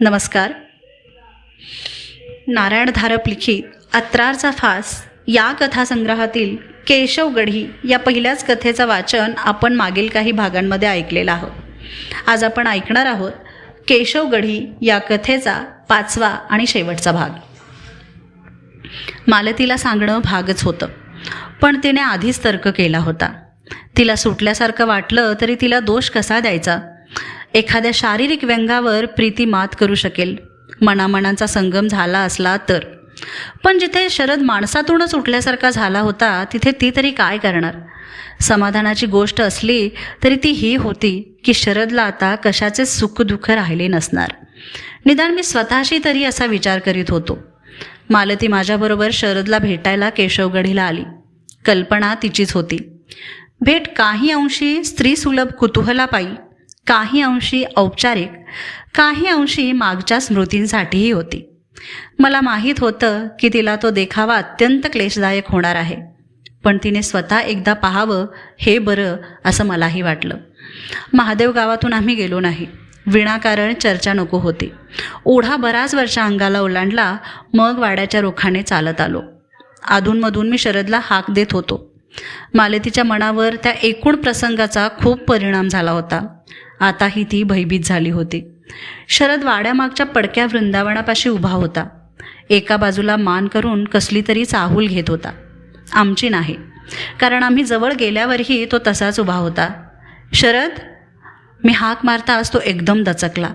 नमस्कार. नारायण धारप लिखित अत्रारचा फास या कथासंग्रहातील केशवगढी या पहिल्याच कथेचं वाचन आपण मागील काही भागांमध्ये ऐकलेलं आहोत. आज आपण ऐकणार आहोत केशवगढी या कथेचा पाचवा आणि शेवटचा भाग. मालतीला सांगणं भागच होतं पण तिने आधीच तर्क केला होता. तिला सुटल्यासारखं वाटलं तरी तिला दोष कसा द्यायचा? एखाद्या शारीरिक व्यंगावर प्रीती मात करू शकेल. मनामनांचा संगम झाला असला तर. पण जिथे शरद माणसातूनच उठल्यासारखा झाला होता तिथे ती तरी काय करणार? समाधानाची गोष्ट असली तरी ती ही होती की शरदला आता कशाचे सुखदुःख राहिले नसणार. निदान मी स्वतःशी तरी असा विचार करीत होतो. मालती माझ्याबरोबर शरदला भेटायला केशवगढीला आली. कल्पना तिचीच होती. भेट काही अंशी स्त्रीसुलभ कुतूहलापायी. काही अंशी औपचारिक काही अंशी मागच्या स्मृतींसाठीही होती. मला माहीत होतं की तिला तो देखावा अत्यंत क्लेशदायक होणार आहे. पण तिने स्वतः एकदा पाहावं हे बरं असं मलाही वाटलं. महादेव गावातून आम्ही गेलो नाही. विणाकारण चर्चा नको होती. ओढा बराच वर्षा अंगाला ओलांडला मग वाड्याच्या रोखाने चालत आलो. अधूनमधून मी शरदला हाक देत होतो. मालतीच्या मनावर त्या एकूण प्रसंगाचा खूप परिणाम झाला होता. आताही ती भयभीत झाली होती. शरद वाड्यामागच्या पडक्या वृंदावनापाशी उभा होता. एका बाजूला मान करून कसली तरी चाहूल घेत होता. आमची नाही. कारण आम्ही जवळ गेल्यावरही तो तसाच उभा होता. शरद? मी हाक मारताच तो एकदम दचकला.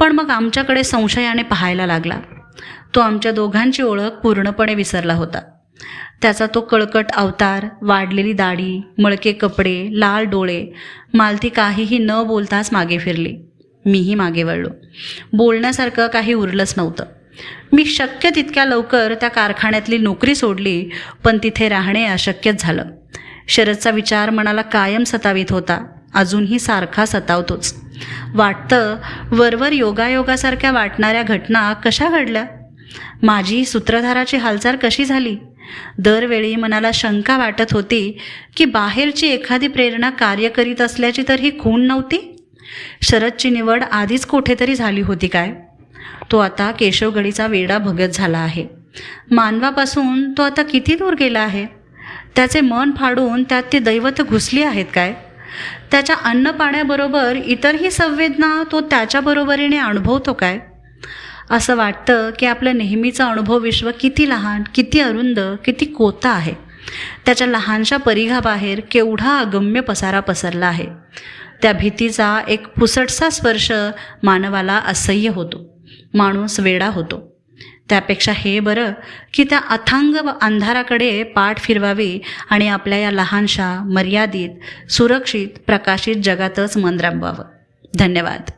पण मग आमच्याकडे संशयाने पाहायला लागला. तो आमच्या दोघांची ओळख पूर्णपणे विसरला होता. त्याचा तो कळकट अवतार वाढलेली दाढी मळके कपडे लाल डोळे मालती काहीही न बोलताच मागे फिरली. मीही मागे वळलो. बोलण्यासारखं काही उरलंच नव्हतं. मी शक्य तितक्या लवकर त्या कारखान्यातली नोकरी सोडली पण तिथे राहणे अशक्यच झालं. शरदचा विचार मनाला कायम सतावित होता. अजूनही सारखा सतावतोच. वाटतं वरवर योगायोगासारख्या वाटणाऱ्या घटना कशा घडल्या? माझी सूत्रधाराची हालचाल कशी झाली? दरवेळी मनाला शंका वाटत होती की बाहेरची एखादी प्रेरणा कार्य करीत असल्याची तर ही खूण नव्हती? शरदची निवड आधीच कुठेतरी झाली होती काय? तो आता केशवगडीचा वेडा भगत झाला आहे. मानवापासून तो आता किती दूर गेला आहे? त्याचे मन फाडून त्यात ती दैवत घुसली आहेत काय? त्याच्या अन्न पाण्याबरोबर इतरही संवेदना तो त्याच्याबरोबरीने अनुभवतो काय? असं वाटतं की आपलं नेहमीचं अनुभव विश्व किती लहान किती अरुंद किती कोता आहे. त्याच्या लहानशा परिघाबाहेर केवढा अगम्य पसारा पसरला आहे. त्या भीतीचा एक पुसटसा स्पर्श मानवाला असह्य होतो. माणूस वेडा होतो. त्यापेक्षा हे बरं की त्या अथांग व अंधाराकडे पाठ फिरवावी आणि आपल्या या लहानशा मर्यादित सुरक्षित प्रकाशित जगातच मन रमवावं धन्यवाद.